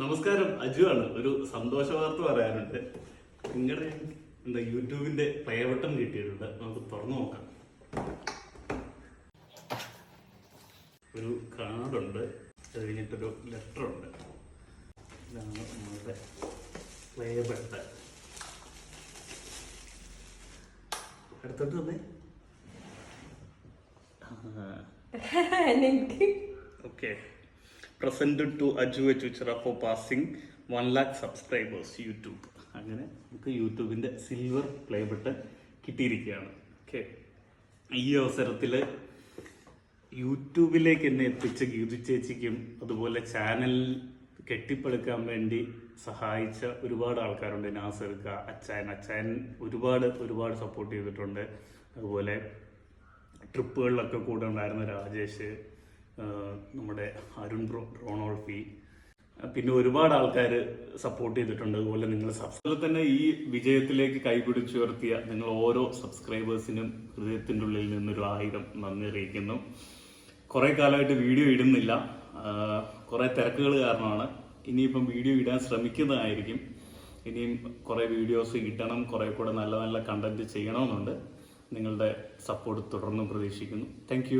നമസ്കാരം അജു ആണ് ഒരു സന്തോഷ വാർത്ത പറയാനുണ്ട്. നിങ്ങളുടെ എന്താ യൂട്യൂബിന്റെ പ്ലേവട്ടം കിട്ടിയിട്ടുണ്ട്. നമുക്ക് തുറന്നു നോക്കാം. ഒരു കാർഡുണ്ട്. അത് കഴിഞ്ഞിട്ടൊരു ലെറ്റർ ഉണ്ട് ഇതാണ് നമ്മളുടെ പ്ലേ ബട്ടൺ അടുത്തോട്ട് തന്നെ okay. Presented to Aju Echuchira for passing one lakh subscribers YouTube. അങ്ങനെ നമുക്ക് യൂട്യൂബിന്റെ സിൽവർ പ്ലേ ബട്ടൺ കിട്ടിയിരിക്കുകയാണ്. ഓക്കെ ഈ അവസരത്തിൽ യൂട്യൂബിലേക്ക് എന്നെ എത്തിച്ച ഗീതു ചേച്ചിക്കും അതുപോലെ ചാനൽ കെട്ടിപ്പടുക്കാൻ വേണ്ടി സഹായിച്ച ഒരുപാട് ആൾക്കാരുണ്ട്. നാസർക്ക അച്ചായൻ. അച്ചായൻ ഒരുപാട് ഒരുപാട് സപ്പോർട്ട് ചെയ്തിട്ടുണ്ട്. അതുപോലെ ട്രിപ്പുകളിലൊക്കെ കൂടെ ഉണ്ടായിരുന്ന രാജേഷ് നമ്മുടെ അരുൺ റോണോൾഫി പിന്നെ ഒരുപാട് ആൾക്കാർ സപ്പോർട്ട് ചെയ്തിട്ടുണ്ട്. അതുപോലെ നിങ്ങൾ സബ്സ്ക്രൈബ് തന്നെ ഈ വിജയത്തിലേക്ക് കൈപിടിച്ചുയർത്തിയ നിങ്ങൾ ഓരോ സബ്സ്ക്രൈബേഴ്സിനും ഹൃദയത്തിന്റെ ഉള്ളിൽ നിന്നൊരു ആയിരം നന്ദി അറിയിക്കുന്നു. കുറേ കാലമായിട്ട് വീഡിയോ ഇടുന്നില്ല. കുറേ തിരക്കുകൾ കാരണമാണ്. ഇനിയിപ്പം വീഡിയോ ഇടാൻ ശ്രമിക്കുന്നതായിരിക്കും. ഇനിയും കുറേ വീഡിയോസ് കിട്ടണം. കുറേ കൂടെ നല്ല നല്ല കണ്ടന്റ് ചെയ്യണമെന്നുണ്ട്. നിങ്ങളുടെ സപ്പോർട്ട് തുടർന്നും പ്രതീക്ഷിക്കുന്നു. താങ്ക്